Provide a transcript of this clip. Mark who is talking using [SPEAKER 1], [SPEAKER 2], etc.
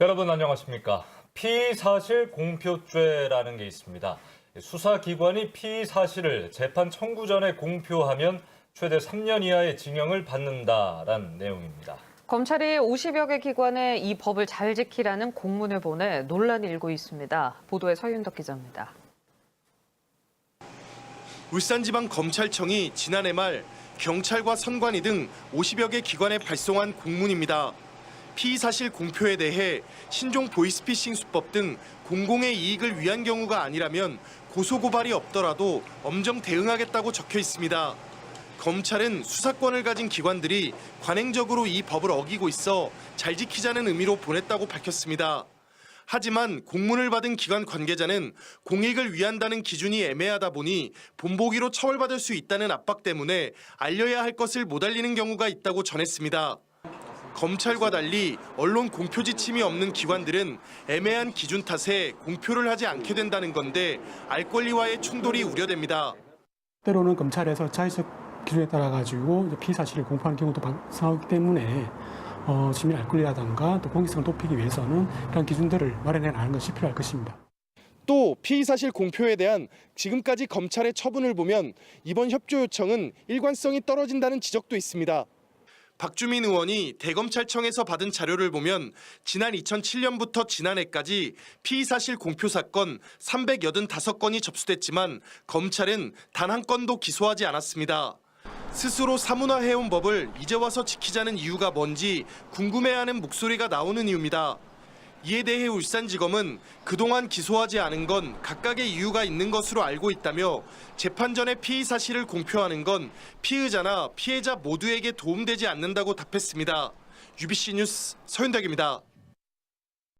[SPEAKER 1] 여러분 안녕하십니까? 피의사실 공표죄라는 게 있습니다. 수사기관이 피의사실을 재판 청구 전에 공표하면 최대 3년 이하의 징역을 받는다라는 내용입니다.
[SPEAKER 2] 검찰이 50여 개 기관에 이 법을 잘 지키라는 공문을 보내 논란이 일고 있습니다. 보도에 서윤덕 기자입니다.
[SPEAKER 3] 울산지방검찰청이 지난해 말 경찰과 선관위 등 50여 개 기관에 발송한 공문입니다. 피의사실 공표에 대해 신종 보이스피싱 수법 등 공공의 이익을 위한 경우가 아니라면 고소고발이 없더라도 엄정 대응하겠다고 적혀 있습니다. 검찰은 수사권을 가진 기관들이 관행적으로 이 법을 어기고 있어 잘 지키자는 의미로 보냈다고 밝혔습니다. 하지만 공문을 받은 기관 관계자는 공익을 위한다는 기준이 애매하다 보니 본보기로 처벌받을 수 있다는 압박 때문에 알려야 할 것을 못 알리는 경우가 있다고 전했습니다. 검찰과 달리 언론 공표 지침이 없는 기관들은 애매한 기준 탓에 공표를 하지 않게 된다는 건데 알 권리와의 충돌이 우려됩니다.
[SPEAKER 4] 때로는 검찰에서 자의적 기준에 따라 가지고 피의 사실을 공표하는 경우도 발생하기 때문에 어, 시민 알 권리라든가 또 공익성을 높이기 위해서는 이런 기준들을 마련해 나가는 것이 필요할 것입니다.
[SPEAKER 3] 또 피의 사실 공표에 대한 지금까지 검찰의 처분을 보면 이번 협조 요청은 일관성이 떨어진다는 지적도 있습니다. 박주민 의원이 대검찰청에서 받은 자료를 보면 지난 2007년부터 지난해까지 피의사실 공표 사건 385건이 접수됐지만 검찰은 단 한 건도 기소하지 않았습니다. 스스로 사문화해온 법을 이제 와서 지키자는 이유가 뭔지 궁금해하는 목소리가 나오는 이유입니다. 이에 대해 울산지검은 그동안 기소하지 않은 건 각각의 이유가 있는 것으로 알고 있다며 재판 전에 피의 사실을 공표하는 건 피의자나 피해자 모두에게 도움되지 않는다고 답했습니다. UBC 뉴스 서윤덕입니다.